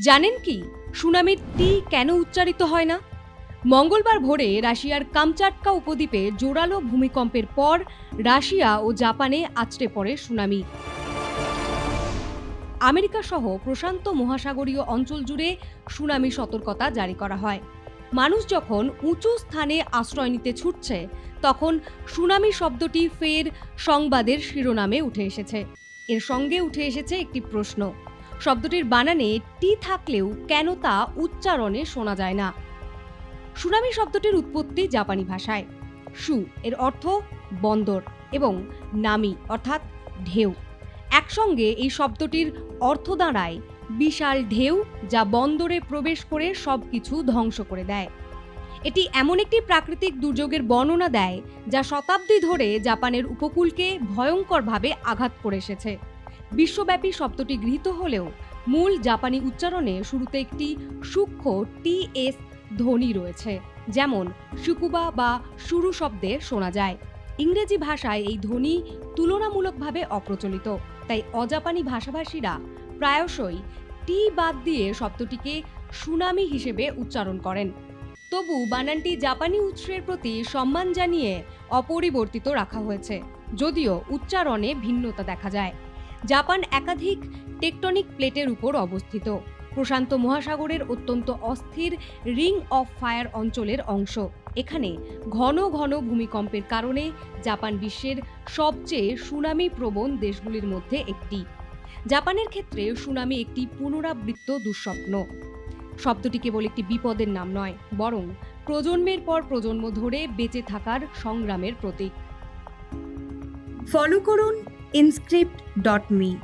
জানেন কি, সুনামির টি কেন উচ্চারিত হয় না? মঙ্গলবার ভোরে রাশিয়ার কামচাটকা উপদ্বীপে জোরালো ভূমিকম্পের পর রাশিয়া ও জাপানে আছড়ে পড়ে সুনামি। আমেরিকা সহ প্রশান্ত মহাসাগরীয় অঞ্চল জুড়ে সুনামি সতর্কতা জারি করা হয়। মানুষ যখন উঁচু স্থানে আশ্রয় নিতে ছুটছে, তখন সুনামি শব্দটি ফের সংবাদের শিরোনামে উঠে এসেছে। এর সঙ্গে উঠে এসেছে একটি প্রশ্ন। শব্দটির বানানে টি থাকলেও কেন তা উচ্চারণে শোনা যায় না। সুনামি শব্দটির উৎপত্তি জাপানি ভাষায়। সু এর অর্থ বন্দর এবং নামি অর্থাৎ ঢেউ। একসঙ্গে এই শব্দটির অর্থ দাঁড়ায় বিশাল ঢেউ যা বন্দরে প্রবেশ করে সব কিছু ধ্বংস করে দেয়। এটি এমন একটি প্রাকৃতিক দুর্যোগের বর্ণনা দেয় যা শতাব্দী ধরে জাপানের উপকূলকে ভয়ঙ্করভাবে আঘাত করে এসেছে। বিশ্বব্যাপী শব্দটি গৃহীত হলেও মূল জাপানি উচ্চারণে শুরুতে একটি সূক্ষ্ম টি এস ধ্বনি রয়েছে, যেমন সুকুবা বা শুরু শব্দে শোনা যায়। ইংরেজি ভাষায় এই ধ্বনি তুলনামূলকভাবে অপ্রচলিত, তাই অজাপানি ভাষাভাষীরা প্রায়শই টি বাদ দিয়ে শব্দটিকে সুনামি হিসেবে উচ্চারণ করেন। তবু বানানটি জাপানি উৎসের প্রতি সম্মান জানিয়ে অপরিবর্তিত রাখা হয়েছে, যদিও উচ্চারণে ভিন্নতা দেখা যায়। জাপান একাধিক টেকটনিক প্লেটের উপর অবস্থিত। প্রশান্ত মহাসাগরের অত্যন্ত অস্থির রিং অফ ফায়ার অঞ্চলের অংশ। এখানে ঘন ঘন ভূমিকম্পের কারণে জাপান বিশ্বের সবচেয়ে সুনামি প্রবণ দেশগুলির মধ্যে একটি। জাপানের ক্ষেত্রে সুনামি একটি পুনরাবৃত্ত দুঃস্বপ্ন। শব্দটি কেবল একটি বিপদের নাম নয়, বরং প্রজন্মের পর প্রজন্ম ধরে বেঁচে থাকার সংগ্রামের প্রতীক। ফলো করুন inscript.me.